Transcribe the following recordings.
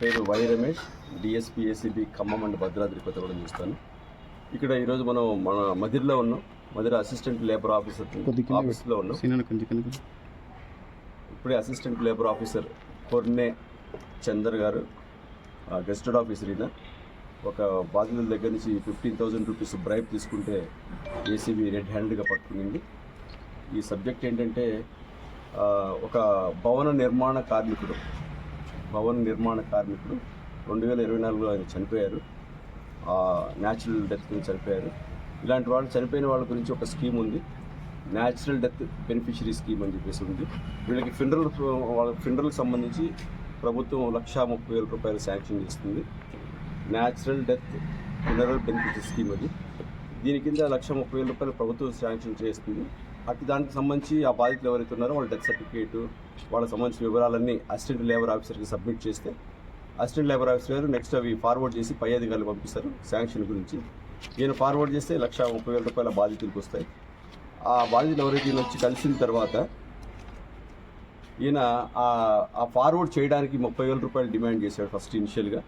పేరు Y Ramesh DSP ACB Khammam and Bhadradri Kothagudem చూస్తాను. ఇక్కడ ఈరోజు మనం మన మదిరిలో ఉన్నాం. మదిర అసిస్టెంట్ లేబర్ ఆఫీసర్ ఆఫీస్లో ఉన్నాం. ఇప్పుడే assistant labour officer Korne Chander గారు గెస్టెడ్ ఆఫీసర్ ఈయన. ఒక బాధితుల దగ్గర నుంచి ఫిఫ్టీన్ థౌజండ్ రూపీస్ బ్రైబ్ తీసుకుంటే ఏసీబీ రెడ్ హ్యాండ్గా పట్టుకునింది. ఈ సబ్జెక్ట్ ఏంటంటే ఒక భవన నిర్మాణ కార్మికుడు. భవన్ నిర్మాణ కార్మికుడు. రెండు వేల ఇరవై నాలుగులో ఆయన చనిపోయారు. న్యాచురల్ డెత్ చనిపోయారు. ఇలాంటి వాళ్ళు చనిపోయిన వాళ్ళ గురించి ఒక స్కీమ్ ఉంది. న్యాచురల్ డెత్ బెనిఫిషరీ స్కీమ్ అని చెప్పేసి ఉంది. వీళ్ళకి ఫిండరల్ వాళ్ళ ఫినరల్కి సంబంధించి ప్రభుత్వం లక్షా ముప్పై వేల రూపాయలు శాంక్షన్ చేస్తుంది. Natural death funeral benefit scheme అది. దీని కింద లక్ష ముప్పై వేల రూపాయలు ప్రభుత్వం శాంక్షన్ చేస్తుంది. అటు దానికి సంబంధించి ఆ బాధితులు ఎవరైతే ఉన్నారో వాళ్ళ డెత్ సర్టిఫికేట్ వాళ్ళకి సంబంధించిన వివరాలన్నీ అసిస్టెంట్ లేబర్ ఆఫీసర్కి సబ్మిట్ చేస్తే assistant labour officer garu next అవి ఫార్వర్డ్ చేసి పై అధికారులు పంపిస్తారు శాంక్షన్ గురించి. ఈయన ఫార్వర్డ్ చేస్తే లక్ష ముప్పై వేల రూపాయల బాధితులకు వస్తాయి. ఆ బాధితులు ఎవరైతే ఈయన వచ్చి కలిసిన తర్వాత ఈయన ఆ- ఫార్వర్డ్ చేయడానికి ముప్పై వేల రూపాయలు డిమాండ్ చేశాడు ఫస్ట్ ఇనిషియల్గా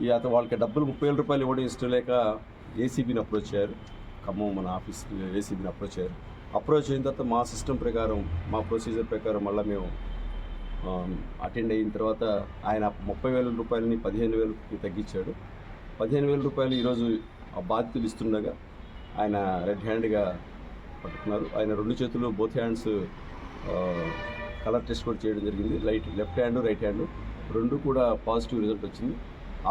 ఈ అతను వాళ్ళకి డబ్బులు ముప్పై వేల రూపాయలు ఇవ్వడం ఇష్టం లేక ఏసీబీని అప్రోచ్ అయ్యారు. ఖమ్మం మన ఆఫీస్ ఏసీబీని అప్రోచ్ అయ్యారు అప్రోచ్ అయిన తర్వాత మా సిస్టమ్ ప్రకారం మా ప్రొసీజర్ ప్రకారం మళ్ళీ మేము um, అటెండ్ అయిన తర్వాత ఆయన ముప్పై వేల రూపాయలని పదిహేను వేలకి తగ్గించాడు. పదిహేను వేల రూపాయలు ఈరోజు ఆ బాధితులు ఇస్తుండగా ఆయన రెడ్ హ్యాండ్గా పట్టుకున్నారు. ఆయన రెండు చేతులు బోత్ హ్యాండ్స్ కలర్ టెస్ట్ కూడా చేయడం జరిగింది. Light left hand right hand రెండు కూడా పాజిటివ్ రిజల్ట్ వచ్చింది.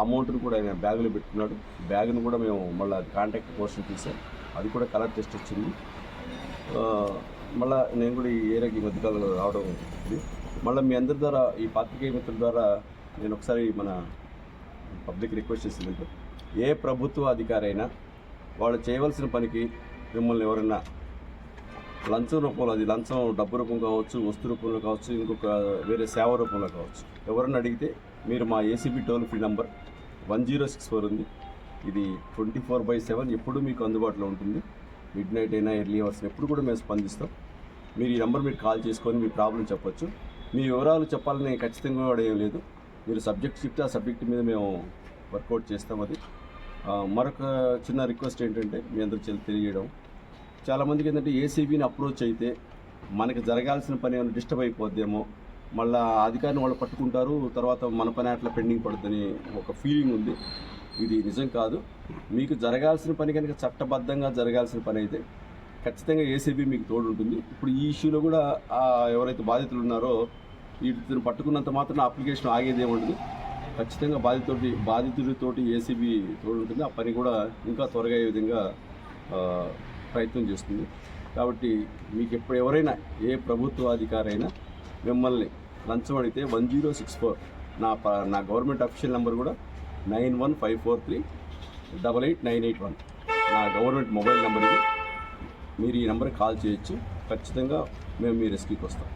అమౌంట్ను కూడా ఆయన బ్యాగులో పెట్టుకున్నాడు. బ్యాగ్ను కూడా మేము మళ్ళీ కాంటాక్ట్ పోర్షన్ తీసాం. అది కూడా కలర్ టెస్ట్ వచ్చింది. మళ్ళీ మళ్ళా నేను కూడా ఈ ఏరియాకి ఈ మధ్యకాలంలో రావడం ఉంది. మళ్ళీ మీ అందరి ద్వారా ఈ పాత్రికేయ మిత్రుల ద్వారా నేను ఒకసారి మన పబ్లిక్ రిక్వెస్ట్ చేసిందంటే ఏ ప్రభుత్వ అధికారి అయినా వాళ్ళు చేయవలసిన పనికి మిమ్మల్ని ఎవరైనా లంచం రూపంలో అది లంచం డబ్బు రూపం కావచ్చు వస్తు రూపంలో కావచ్చు ఇంకొక వేరే సేవ రూపంలో కావచ్చు. ఎవరన్నా అడిగితే మీరు మా ACB toll free number one zero six four ఉంది. ఇది ట్వంటీ ఫోర్ బై సెవెన్ ఎప్పుడు మీకు అందుబాటులో ఉంటుంది. మిడ్ నైట్ అయినా ఎర్లీ అవర్స్ ఎప్పుడు కూడా మేము స్పందిస్తాం. మీరు ఈ నెంబర్ మీరు కాల్ చేసుకొని మీ ప్రాబ్లం చెప్పొచ్చు. మీ వివరాలు చెప్పాలని ఖచ్చితంగా కూడా ఏం లేదు. మీరు సబ్జెక్ట్ చెప్తే ఆ సబ్జెక్ట్ మీద మేము వర్కౌట్ చేస్తాం అది. మరొక చిన్న రిక్వెస్ట్ ఏంటంటే మీ అందరూ తెలి- తెలియజేయడం చాలామందికి ఏంటంటే ఏసీబీని అప్రోచ్ అయితే మనకి జరగాల్సిన పని ఏమైనా డిస్టర్బ్ అయిపోద్దేమో మళ్ళీ అధికారిని వాళ్ళు పట్టుకుంటారు తర్వాత మన పని అట్లా పెండింగ్ పడుతుందని ఒక ఫీలింగ్ ఉంది. ఇది నిజం కాదు. మీకు జరగాల్సిన పని కనుక చట్టబద్ధంగా జరగాల్సిన పని అయితే ఖచ్చితంగా ఏసీబీ మీకు తోడు ఉంటుంది ఇప్పుడు ఈ ఇష్యూలో కూడా ఎవరైతే బాధితులు ఉన్నారో వీటిని పట్టుకున్నంత మాత్రం అప్లికేషన్ ఆగేదే ఉండదు. ఖచ్చితంగా బాధితుడి బాధితుడితోటి ఏసీబీ తోడు ఉంటుంది ఆ పని కూడా ఇంకా త్వరగా అయ్యే విధంగా ప్రయత్నం చేస్తుంది. కాబట్టి మీకు ఎప్పుడు ఎవరైనా ఏ ప్రభుత్వ అధికారి అయినా మిమ్మల్ని లంచం అడిగితే వన్ జీరో సిక్స్ ఫోర్ నా ప- నా గవర్నమెంట్ అఫీషియల్ నెంబర్ కూడా nine one five four three double eight nine eight one. నా గవర్నమెంట్ మొబైల్ నెంబర్ ఇది మీరు ఈ నెంబర్కి కాల్ చేయొచ్చు. ఖచ్చితంగా మేము మీ రెస్క్యూకి వస్తాం.